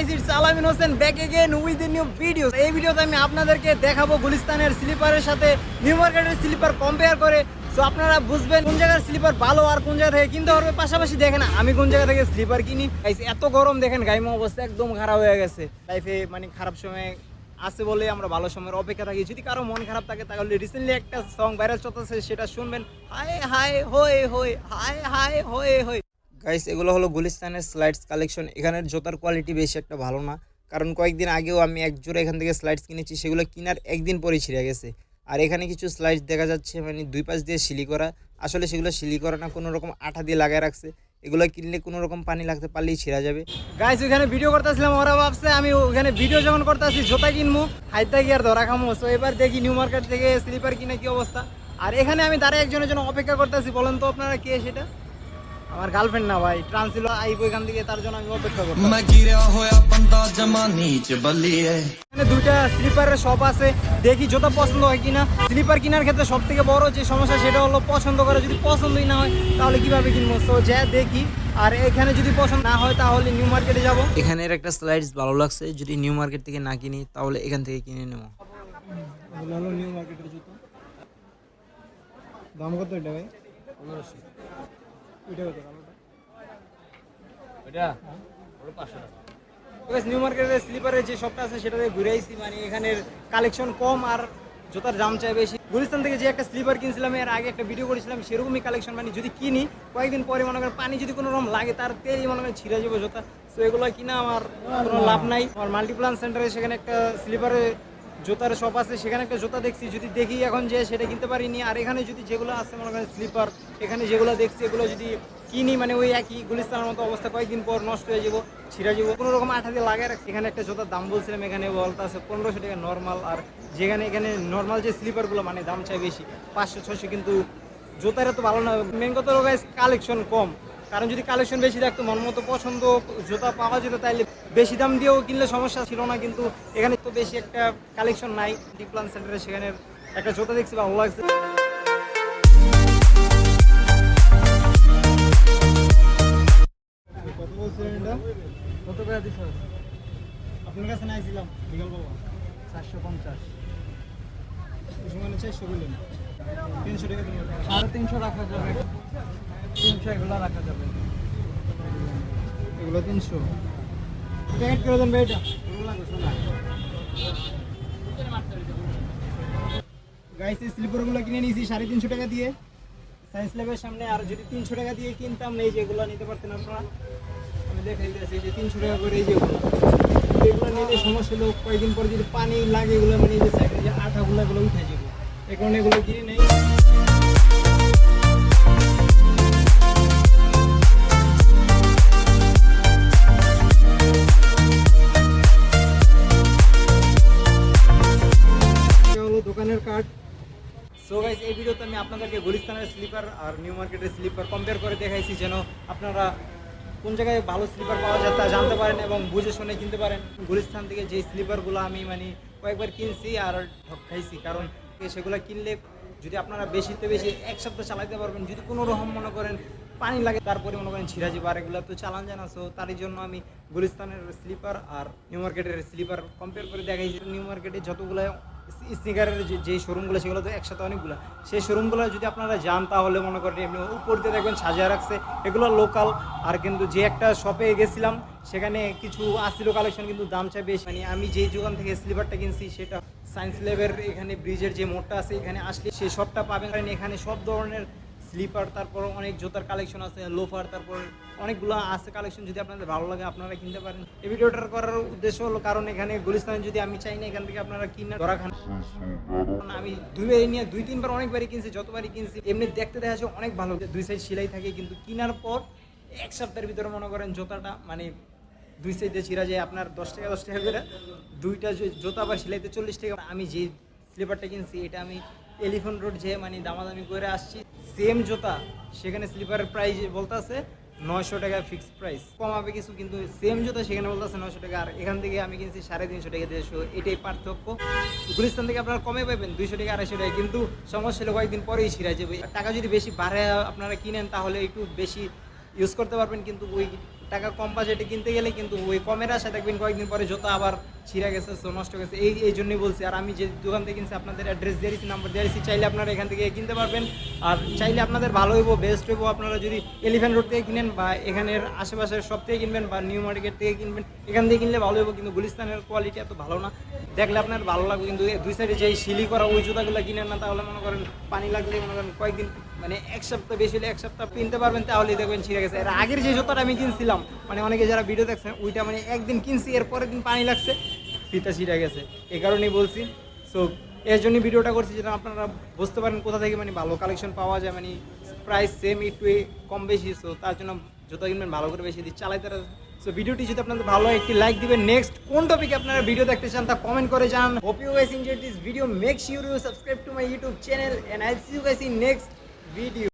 Guys it's Alamin Hossain back again with new video এই ভিডিওতে আমি আপনাদেরকে দেখাবো গুলিস্তানের স্লিপারের সাথে নিউ মার্কেটের স্লিপার কম্পেয়ার করে। সো আপনারা বুঝবেন কোন জায়গার স্লিপার ভালো আর কোন জায়গা থেকে কিনতে পারবে পাশাপাশি দেখেন, আমি কোন জায়গা থেকে স্লিপার কিনি। এত গরম, দেখেন গাইমা অবস্থা একদম খারাপ হয়ে গেছে। লাইফে মানে খারাপ সময় আছে বলে আমরা ভালো সময়ের অপেক্ষা থাকি। যদি কারও মন খারাপ থাকে, তাহলে রিসেন্টলি একটা সং ভাইরাল চলতেছে, সেটা শুনবেন। হায় হায়, হয়ে হয়ে, হায় হায়, হয়ে হয়ে। গাইস এগুলো হলো গুলিস্তানের স্লাইডস কালেকশন এখানের জোতার কোয়ালিটি বেশি একটা ভালো না। কারণ কয়েকদিন আগেও আমি এক জোড়া এখান থেকে স্লাইডস কিনেছি, সেগুলো কেনার একদিন পরেই ছিঁড়ে গেছে। আর এখানে কিছু স্লাইডস দেখা যাচ্ছে মানে দুই পাশ দিয়ে শিলি করা। আসলে সেগুলো শিলি করা না, কোনো রকম আঠা দিয়ে লাগায় রাখছে। এগুলো কিনলে কোনো রকম পানি লাগতে পারলেই ছিঁড়া যাবে। গাইস ওইখানে ভিডিও করতেছিলাম, ওরা ভাবছে আমি ওখানে ভিডিও যখন করতেছি, জোতা কিনবো, হাইতা গিয়ে আর ধরা খামো। তো এবার দেখি নিউ মার্কেট থেকে স্লিপার কিনে কি অবস্থা। আর এখানে আমি দাঁড়িয়ে একজনের জন্য অপেক্ষা করতেছি, বলেন তো আপনারা কে সেটা? আমার গার্লফ্রেন্ড না ভাই ট্রান্স ছিল আইব ওইখান থেকে তার জন্য আমি অপেক্ষা করতাম। मैं गिरा होया बंदा जमा नीच बलिए। এখানে দুইটা স্লিপারের শপ আছে দেখি জুতা পছন্দ হয় কিনা। স্লিপার কেনার ক্ষেত্রে সব থেকে বড় যে সমস্যা সেটা হলো পছন্দ করে। যদি পছন্দই না হয় তাহলে কীভাবে কিনবো? তো যা দেখি। আর এখানে যদি পছন্দ না হয় তাহলে নিউ মার্কেটে যাব। এখানের একটা স্লাইডস ভালো লাগছে। যদি নিউ মার্কেট থেকে না কিনি তাহলে এখান থেকে কিনে নেব। নিউ মার্কেটের জুতো। দাম কত এটা ভাই? পনেরোশো। কত নিউ মার্কেটের স্লিপারের যে শপটা আছে সেটাতে ঘুরে আইছি মানে এখানের কালেকশন কম আর জুতার দাম চাই বেশি। গুলিস্তান থেকে যে একটা স্লিপার কিনছিলাম এর আগে একটা ভিডিও করেছিলাম সেরকমই কালেকশন মানে যদি কিনি কয়েকদিন পরে মনে করেন পানি যদি কোনো রকম লাগে তার তেলই মনে করেন ছিঁড়ে যাব জুতা। তো এগুলো কিনা আমার কোনো লাভ নাই। আমার মাল্টিপ্লান সেন্টারে সেখানে একটা স্লিপারে জুতার শপ আছে, সেখানে একটা জুতা দেখছি, যদি দেখি এখন যে সেটা কিনতে পারিনি। আর এখানে যদি যেগুলো আছে, মনে করেন স্লিপার এখানে যেগুলো দেখছি, এগুলো যদি কিনি মানে ওই একই গুলিস্তানের মতো অবস্থা, কয়েকদিন পর নষ্ট হয়ে যাব, ছিঁড়ে যাব। কোনো রকম আঠা দিয়ে লাগায় রাখছি। এখানে একটা জুতার দাম বলছিলাম, এখানে বলতে আছে পনেরোশো টাকা নর্মাল আর যেখানে, এখানে নর্মাল যে স্লিপারগুলো মানে দাম চাই বেশি, পাঁচশো ছশো কিন্তু জুতার এত ভালো না। মেন কথা কালেকশন কম। কারণ যদি কালেকশন বেশি থাকতো মন মতো পছন্দ জুতা পাওয়া যেত তাইলে বেশি দাম দিয়েও কিনলে সমস্যা ছিল না কিন্তু এখানে তো বেশি একটা কালেকশন নাই। ডিপ্লান সেন্টারে সেখানে একটা জুতা দেখছি ভালো লাগছে। আপনার কাছে নাইছিলাম বিকাল বাবা চারশো পঞ্চাশ। মানে চারশো বললেন। তিনশো টাকা সাড়ে তিনশো রাখা যাবে। তিনশো, এগুলো রাখা যাবে এগুলো তিনশো। স্লিপারগুলো কিনে নিয়েছি সাড়ে তিনশো টাকা দিয়ে। সায়েন্স ল্যাবের সামনে আর যদি তিনশো টাকা দিয়ে কিনতাম, এই যেগুলো নিতে পারতেন আপনারা। আমি দিয়েছি যে তিনশো টাকা করে এগুলো। নিলে সমস্যা হলো, কয়েকদিন পরে যদি পানি লাগে, এগুলো মানে যে সাইডে যে এগুলো উঠে যাবে। কারণে এগুলো কিনে নেই। দোকানের কার্ড। সো গাইস এই ভিডিওতে আমি আপনাদেরকে গুলিস্তানের স্লিপার আর নিউ মার্কেটের স্লিপার কম্পেয়ার করে দেখাইছি যেন আপনারা কোন জায়গায় ভালো স্লিপার পাওয়া যায় তা জানতে পারেন এবং বুঝে শুনে কিনতে পারেন। গুলিস্তান থেকে যে স্লিপারগুলো আমি মানে কয়েকবার কিনছি আর ঠক খাইছি, কারণ সেগুলো কিনলে যদি আপনারা বেশিতে বেশি এক সপ্তাহ চালাতে পারবেন, যদি কোনো রকম মনে করেন পানি লাগে, তারপরে মনে করেন ছিঁড়া যাবে আর এগুলো তো চালান যায় না। সো তারই জন্য আমি গুলিস্তানের স্লিপার আর নিউ মার্কেটের স্লিপার কম্পেয়ার করে দেখাইছি। নিউ মার্কেটে যতগুলো স্নিকারের যে শোরুমগুলো সেগুলো তো একসাথে অনেকগুলো। সেই শোরুমগুলো যদি আপনারা যান, তাহলে মনে করেন এমনি উপর দিয়ে দেখবেন সাজিয়ে রাখছে। এগুলো লোকাল আর কিন্তু যে একটা শপে গেছিলাম, সেখানে কিছু আসছিল কালেকশন কিন্তু দামটা বেশি। মানে আমি যেই দোকান থেকে স্লিপারটা কিনছি, সেটা সায়েন্স ল্যাবের এখানে ব্রিজের যে মোড়টা আছে, এখানে আসলে সেই শপটা পাবেন। কারণ এখানে সব ধরনের স্লিপার, তারপর অনেক জুতার কালেকশন আছে লোফার তারপর অনেকগুলো আছে কালেকশন যদি আপনাদের ভালো লাগে আপনারা কিনতে পারেন। এই ভিডিওটার করার উদ্দেশ্য হলো কারণ এখানে গুলিস্তানে যদি আমি চাই না, এখান থেকে আপনারা কিনে ধরা খান। আমি দুইবারই নিয়ে দুই, তিনবার অনেকবারই কিনছি, যতবারই কিনছি, এমনি দেখতে দেখা যাচ্ছে অনেক ভালো। দুই সাইড সেলাই থাকে, কিন্তু কেনার পর এক সপ্তাহের ভিতরে মনে করেন জুতাটা মানে দুই সাইডে ছিঁড়া যায় আপনার দশ টাকা দশ টাকা করে। দুইটা জুতা বা সেলাইতে চল্লিশ টাকা। আমি যে স্লিপারটা কিনছি, এটা আমি এলিফেন্ট রোড যে মানে দামাদামি করে আসছি সেম জুতা, সেখানে স্লিপারের প্রাইস বলতে আছে নয়শো টাকা ফিক্সড প্রাইস কমাবে কিছু, কিন্তু সেম জুতা সেখানে বলতে আছে নয়শো টাকা। আর এখান থেকে আমি কিনছি সাড়ে তিনশো টাকা দেড়শো এটাই পার্থক্য। গুলিস্তান থেকে আপনারা কমে পাবেন, দুইশো টাকা, আড়াইশো টাকা, কিন্তু সমস্যা হলে কয়েকদিন পরেই ছিঁড়া যাবে। টাকা যদি বেশি বাড়ে আপনারা কিনেন, তাহলে একটু বেশি ইউজ করতে পারবেন, কিন্তু ওই টাকা কম বাজেটে কিনতে গেলে কিন্তু ওই কমের আশা দেখবেন কয়েকদিন পরে জুতো আবার ছিঁড়া গেছে সো নষ্ট গেছে। এই এই জন্যই বলছি, আর আমি যে দোকান থেকে কিনছি, আপনাদের অ্যাড্রেস দিয়ে দিচ্ছি নাম্বার দিয়ে দিচ্ছি চাইলে আপনারা এখান থেকে কিনতে পারবেন। আর চাইলে আপনাদের ভালো হইব বেস্ট হইব, আপনারা যদি এলিফ্যান্ট রোড থেকে কিনেন বা এখানের আশেপাশের সব থেকে কিনবেন বা নিউ মার্কেট থেকে কিনবেন, এখান থেকে কিনলে ভালো হইব, কিন্তু গুলিস্তানের কোয়ালিটি এত ভালো না। দেখলে আপনার ভালো লাগবে, কিন্তু দুই সাইডে যেই শিলি করা ওই জুতাগুলো কিনেন না, তাহলে মনে করেন পানি লাগলে মনে করেন কয়েকদিন মানে এক সপ্তাহ বেশি হলে এক সপ্তাহ কিনতে পারবেন, তাহলেই দেখবেন ছিঁড়ে গেছে। এর আগের যে জুতাটা আমি কিনছিলাম মানে অনেকে যারা ভিডিও দেখছেন ওইটা মানে একদিন কিনছি এর পরের দিন পানি লাগছে, ফিতা ছিঁড়ে গেছে। এ কারণেই বলছি সো এর জন্য ভিডিওটা করছি যেটা আপনারা বুঝতে পারেন কোথা থেকে মানে ভালো কালেকশন পাওয়া যায় মানে প্রাইস সেম একটু কম বেশি সো তার জন্য জুতা কিনবেন, ভালো করে বেশি দিই চালাইতে সো ভিডিওটি যদি আপনাদের ভালো হয়, একটি লাইক দিবেন। নেক্সট কোন টপিকে আপনারা ভিডিও দেখতে চান তা কমেন্ট করে জানান। Hope you guys enjoyed this video make sure you subscribe to my YouTube channel and I see you guys in next video